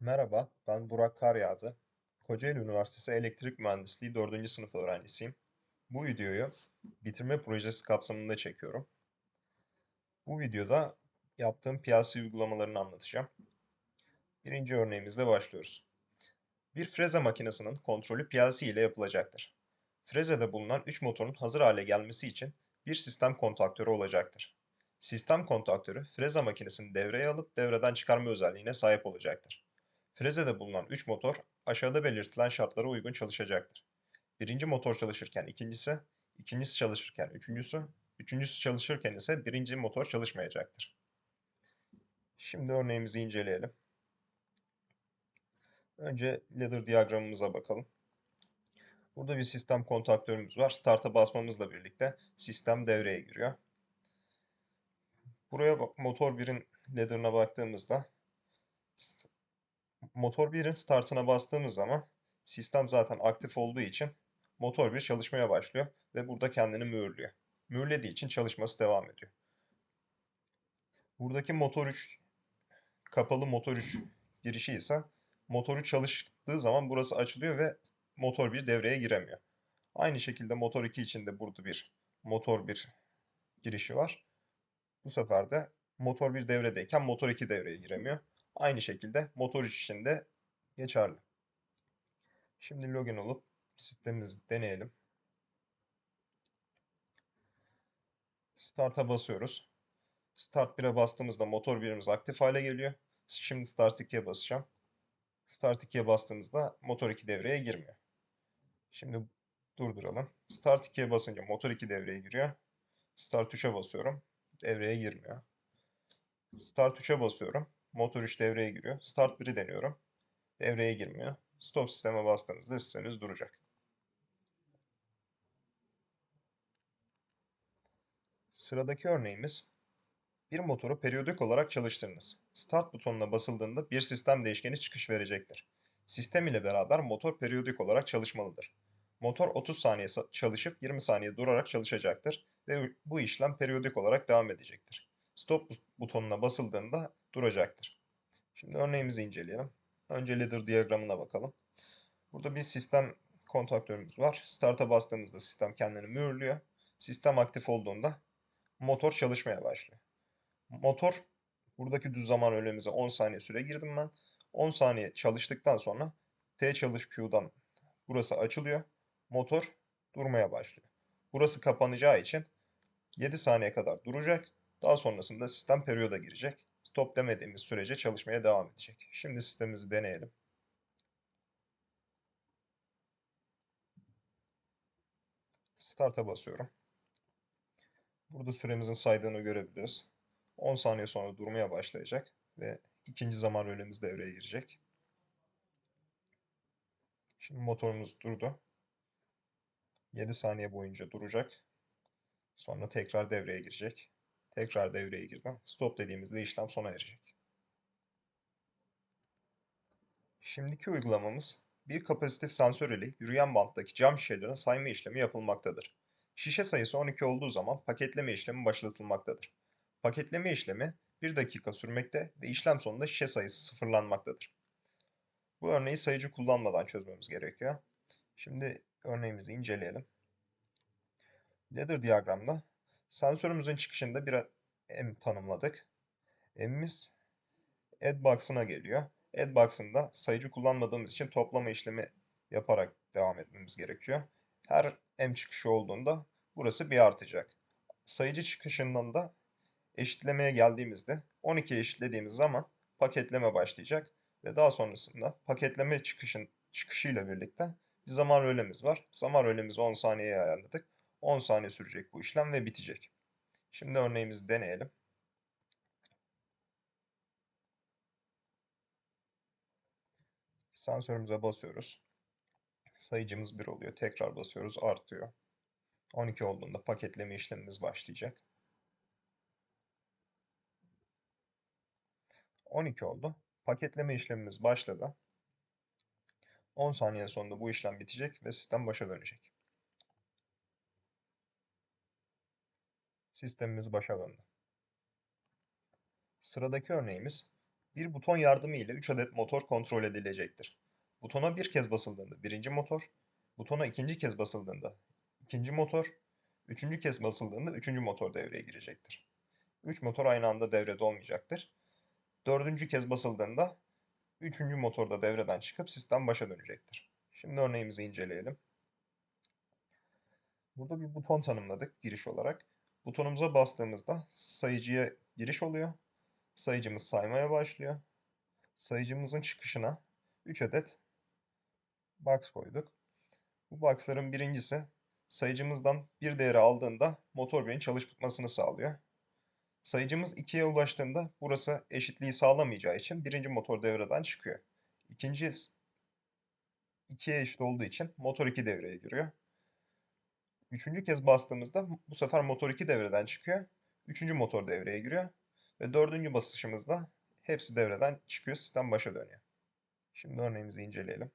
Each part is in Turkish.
Merhaba, ben Burak Karyağdı. Kocaeli Üniversitesi Elektrik Mühendisliği 4. sınıf öğrencisiyim. Bu videoyu bitirme projesi kapsamında çekiyorum. Bu videoda yaptığım PLC uygulamalarını anlatacağım. Birinci örneğimizle başlıyoruz. Bir freze makinesinin kontrolü PLC ile yapılacaktır. Frezede bulunan 3 motorun hazır hale gelmesi için bir sistem kontaktörü olacaktır. Sistem kontaktörü freze makinesini devreye alıp devreden çıkarma özelliğine sahip olacaktır. Frezede bulunan 3 motor aşağıda belirtilen şartlara uygun çalışacaktır. Birinci motor çalışırken ikincisi, ikincisi çalışırken üçüncüsü, üçüncüsü çalışırken ise birinci motor çalışmayacaktır. Şimdi örneğimizi inceleyelim. Önce ladder diyagramımıza bakalım. Burada bir sistem kontaktörümüz var. Start'a basmamızla birlikte sistem devreye giriyor. Buraya bak, motor 1'in ladder'ına baktığımızda motor 1'in startına bastığımız zaman sistem zaten aktif olduğu için motor 1 çalışmaya başlıyor ve burada kendini mühürlüyor. Mühürlediği için çalışması devam ediyor. Buradaki motor 3 kapalı motor 3 girişi ise motoru çalıştığı zaman burası açılıyor ve motor 1 devreye giremiyor. Aynı şekilde motor 2 için de burada bir motor 1 girişi var. Bu sefer de motor 1 devredeyken motor 2 devreye giremiyor. Aynı şekilde motor 3 için de geçerli. Şimdi login olup sistemimizi deneyelim. Start'a basıyoruz. Start 1'e bastığımızda motor 1'imiz aktif hale geliyor. Şimdi Start 2'ye basacağım. Start 2'ye bastığımızda motor 2 devreye girmiyor. Şimdi durduralım. Start 2'ye basınca motor 2 devreye giriyor. Start 3'e basıyorum. Devreye girmiyor. Start 3'e basıyorum. Motor 3 devreye giriyor. Start 1'i deniyorum. Devreye girmiyor. Stop sisteme bastığınızda sisteminiz duracak. Sıradaki örneğimiz bir motoru periyodik olarak çalıştırınız. Start butonuna basıldığında bir sistem değişkeni çıkış verecektir. Sistem ile beraber motor periyodik olarak çalışmalıdır. Motor 30 saniye çalışıp 20 saniye durarak çalışacaktır ve bu işlem periyodik olarak devam edecektir. Stop butonuna basıldığında duracaktır. Şimdi örneğimizi inceleyelim. Önce ladder diyagramına bakalım. Burada bir sistem kontaktörümüz var. Start'a bastığımızda sistem kendini mühürlüyor. Sistem aktif olduğunda motor çalışmaya başlıyor. Motor, buradaki düz zaman ölemize 10 saniye süre girdim ben. 10 saniye çalıştıktan sonra T çalış Q'dan burası açılıyor. Motor durmaya başlıyor. Burası kapanacağı için 7 saniye kadar duracak. Daha sonrasında sistem periyoda girecek. Stop demediğimiz sürece çalışmaya devam edecek. Şimdi sistemimizi deneyelim. Start'a basıyorum. Burada süremizin saydığını görebiliriz. 10 saniye sonra durmaya başlayacak ve ikinci zaman rölemiz devreye girecek. Şimdi motorumuz durdu. 7 saniye boyunca duracak. Sonra tekrar devreye girecek. Tekrar devreye girdi. Stop dediğimizde işlem sona erecek. Şimdiki uygulamamız bir kapasitif sensör ile yürüyen banttaki cam şişelerin sayma işlemi yapılmaktadır. Şişe sayısı 12 olduğu zaman paketleme işlemi başlatılmaktadır. Paketleme işlemi 1 dakika sürmekte ve işlem sonunda şişe sayısı sıfırlanmaktadır. Bu örneği sayıcı kullanmadan çözmemiz gerekiyor. Şimdi örneğimizi inceleyelim. Ladder diyagramda Sensörümüzün çıkışında bir M tanımladık. M'imiz add box'ına geliyor. Add box'ında sayıcı kullanmadığımız için toplama işlemi yaparak devam etmemiz gerekiyor. Her M çıkışı olduğunda burası bir artacak. Sayıcı çıkışından da eşitlemeye geldiğimizde 12 eşitlediğimiz zaman paketleme başlayacak ve daha sonrasında paketleme çıkışın çıkışıyla birlikte bir zaman rölemiz var. Zaman rölemizi 10 saniyeye ayarladık. 10 saniye sürecek bu işlem ve bitecek. Şimdi örneğimizi deneyelim. Sensörümüze basıyoruz. Sayıcımız 1 oluyor. Tekrar basıyoruz artıyor. 12 olduğunda paketleme işlemimiz başlayacak. 12 oldu. Paketleme işlemimiz başladı. 10 saniye sonunda bu işlem bitecek ve sistem başa dönecek. Sistemimiz başa döndü. Sıradaki örneğimiz Bir buton yardımı ile 3 adet motor kontrol edilecektir. Butona bir kez basıldığında birinci motor, butona ikinci kez basıldığında ikinci motor, üçüncü kez basıldığında üçüncü motor devreye girecektir. 3 motor aynı anda devrede olmayacaktır. Dördüncü kez basıldığında üçüncü motor da devreden çıkıp sistem başa dönecektir. Şimdi örneğimizi inceleyelim. Burada bir buton tanımladık giriş olarak. Butonumuza bastığımızda sayıcıya giriş oluyor. Sayıcımız saymaya başlıyor. Sayıcımızın çıkışına 3 adet box koyduk. Bu boxların birincisi sayıcımızdan bir değeri aldığında motor beyin çalışmasını sağlıyor. Sayıcımız 2'ye ulaştığında burası eşitliği sağlamayacağı için birinci motor devreden çıkıyor. İkinci 2'ye eşit olduğu için motor 2 devreye giriyor. Üçüncü kez bastığımızda bu sefer motor 2 devreden çıkıyor. Üçüncü motor devreye giriyor. Ve dördüncü basışımızda hepsi devreden çıkıyor. Sistem başa dönüyor. Şimdi örneğimizi inceleyelim.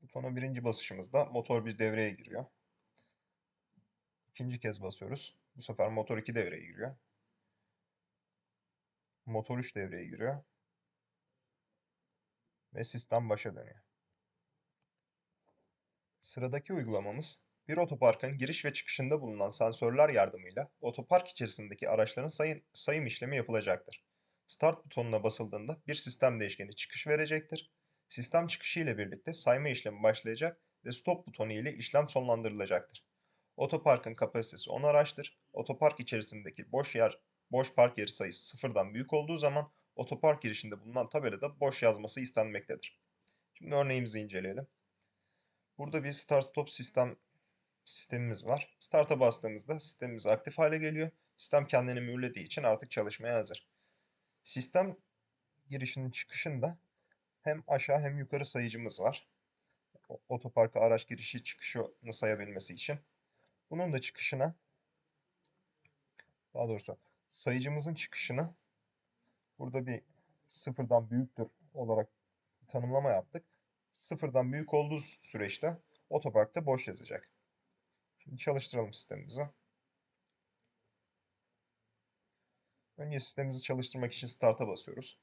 Butona birinci basışımızda motor bir devreye giriyor. İkinci kez basıyoruz. Bu sefer motor 2 devreye giriyor. Motor 3 devreye giriyor. Ve sistem başa dönüyor. Sıradaki uygulamamız bir otoparkın giriş ve çıkışında bulunan sensörler yardımıyla otopark içerisindeki araçların sayım, sayım işlemi yapılacaktır. Start butonuna basıldığında bir sistem değişkeni çıkış verecektir. Sistem çıkışı ile birlikte sayma işlemi başlayacak ve stop butonu ile işlem sonlandırılacaktır. Otoparkın kapasitesi 10 araçtır. Otopark içerisindeki boş yer boş park yeri sayısı sıfırdan büyük olduğu zaman otopark girişinde bulunan tabelada boş yazması istenmektedir. Şimdi örneğimizi inceleyelim. Burada bir start stop sistem sistemimiz var. Start'a bastığımızda sistemimiz aktif hale geliyor. Sistem kendini mühürlediği için artık çalışmaya hazır. Sistem girişinin çıkışında hem aşağı hem yukarı sayıcımız var. Otoparka araç girişi çıkışını sayabilmesi için. Bunun da çıkışına daha doğrusu sayıcımızın çıkışını burada bir sıfırdan büyüktür olarak tanımlama yaptık. Sıfırdan büyük olduğu süreçte otoparkta boş yazacak. Şimdi çalıştıralım sistemimizi. Önce sistemimizi çalıştırmak için Start'a basıyoruz.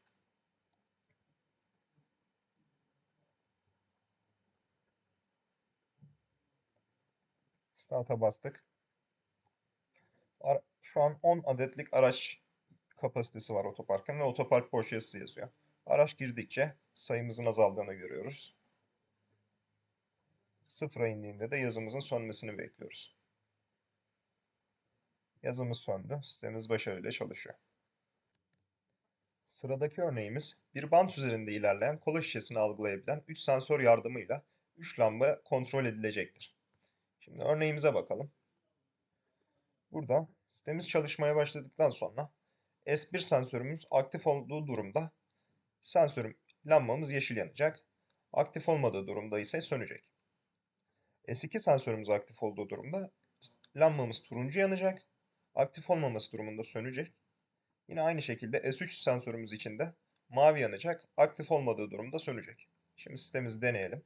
Start'a bastık. Şu an 10 adetlik araç kapasitesi var otoparkın ve otopark boş yazısı yazıyor. Araç girdikçe sayımızın azaldığını görüyoruz. Sıfıra indiğinde de yazımızın sönmesini bekliyoruz. Yazımız söndü. Sistemimiz başarıyla çalışıyor. Sıradaki örneğimiz bir bant üzerinde ilerleyen kola şişesini algılayabilen 3 sensör yardımıyla 3 lamba kontrol edilecektir. Şimdi örneğimize bakalım. Burada sistemimiz çalışmaya başladıktan sonra S1 sensörümüz aktif olduğu durumda sensörüm lambamız yeşil yanacak. Aktif olmadığı durumda ise sönecek. S2 sensörümüz aktif olduğu durumda lambamız turuncu yanacak. Aktif olmaması durumunda sönecek. Yine aynı şekilde S3 sensörümüz için de mavi yanacak. Aktif olmadığı durumda sönecek. Şimdi sistemimizi deneyelim.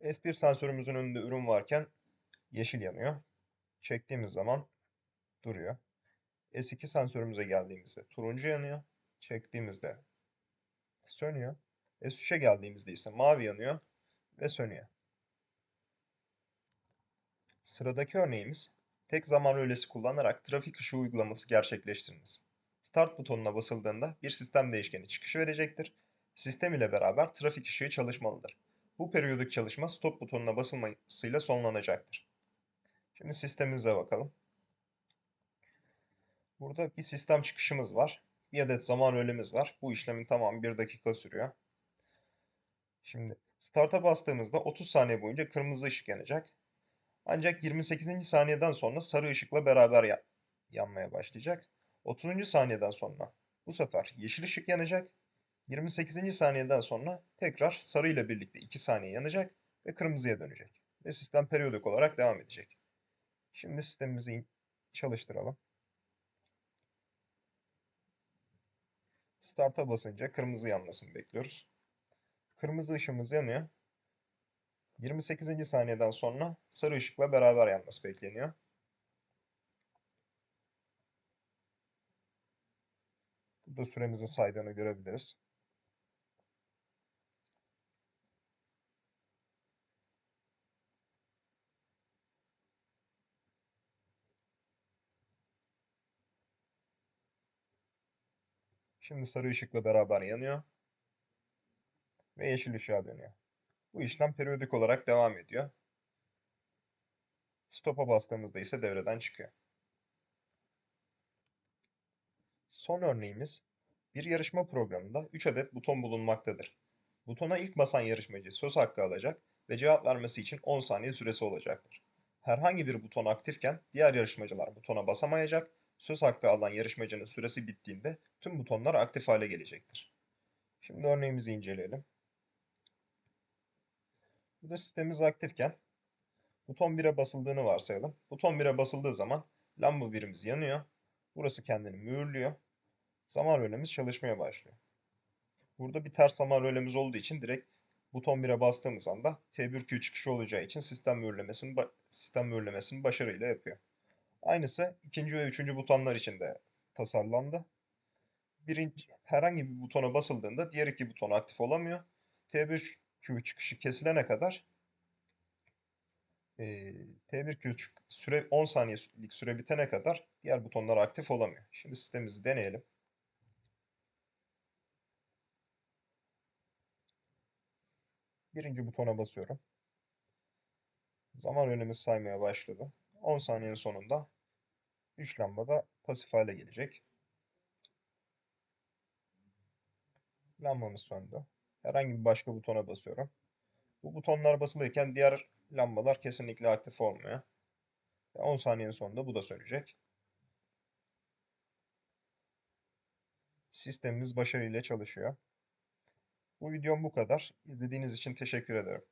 S1 sensörümüzün önünde ürün varken yeşil yanıyor. Çektiğimiz zaman duruyor. S2 sensörümüze geldiğimizde turuncu yanıyor. Çektiğimizde sönüyor. S3'e geldiğimizde ise mavi yanıyor ve sönüyor. Sıradaki örneğimiz tek zaman rölesi kullanarak trafik ışığı uygulaması gerçekleştiriniz. Start butonuna basıldığında bir sistem değişkeni çıkış verecektir. Sistem ile beraber trafik ışığı çalışmalıdır. Bu periyodik çalışma stop butonuna basılmasıyla sonlanacaktır. Şimdi sistemimize bakalım. Burada bir sistem çıkışımız var. Bir adet zaman rölemiz var. Bu işlemin tamamı 1 dakika sürüyor. Şimdi start'a bastığımızda 30 saniye boyunca kırmızı ışık yanacak. Ancak 28. saniyeden sonra sarı ışıkla beraber ya yanmaya başlayacak. 30. saniyeden sonra bu sefer yeşil ışık yanacak. 28. saniyeden sonra tekrar sarı ile birlikte 2 saniye yanacak ve kırmızıya dönecek. Ve sistem periyodik olarak devam edecek. Şimdi sistemimizi çalıştıralım. Start'a basınca kırmızı yanmasını bekliyoruz. Kırmızı ışığımız yanıyor. 28. saniyeden sonra sarı ışıkla beraber yanması bekleniyor. Burada süremizin saydığını görebiliriz. Şimdi sarı ışıkla beraber yanıyor ve yeşil ışığa dönüyor. Bu işlem periyodik olarak devam ediyor. Stop'a bastığımızda ise devreden çıkıyor. Son örneğimiz bir yarışma programında 3 adet buton bulunmaktadır. Butona ilk basan yarışmacı söz hakkı alacak ve cevap vermesi için 10 saniye süresi olacaktır. Herhangi bir buton aktifken diğer yarışmacılar butona basamayacak, söz hakkı alan yarışmacının süresi bittiğinde tüm butonlar aktif hale gelecektir. Şimdi örneğimizi inceleyelim. Burada sistemimiz aktifken buton 1'e basıldığını varsayalım. Buton 1'e basıldığı zaman lamba birimiz yanıyor. Burası kendini mühürlüyor. Zaman rölemiz çalışmaya başlıyor. Burada bir ters zaman rölemiz olduğu için direkt buton 1'e bastığımız anda T1Q çıkışı olacağı için sistem mühürlemesini, sistem mühürlemesini başarıyla yapıyor. Aynısı ikinci ve üçüncü butonlar için de tasarlandı. Birinci, herhangi bir butona basıldığında diğer iki buton aktif olamıyor. T1Q çıkışı kesilene kadar e, T1Q çık- süre 10 saniyelik süre bitene kadar diğer butonlar aktif olamıyor. Şimdi sistemimizi deneyelim. Birinci butona basıyorum. Zaman önümüz saymaya başladı. 10 saniyenin sonunda 3 lamba da pasif hale gelecek. Lambamız söndü. Herhangi bir başka butona basıyorum. Bu butonlar basılıyken diğer lambalar kesinlikle aktif olmuyor. Ve 10 saniyenin sonunda bu da sönecek. Sistemimiz başarıyla çalışıyor. Bu videom bu kadar. İzlediğiniz için teşekkür ederim.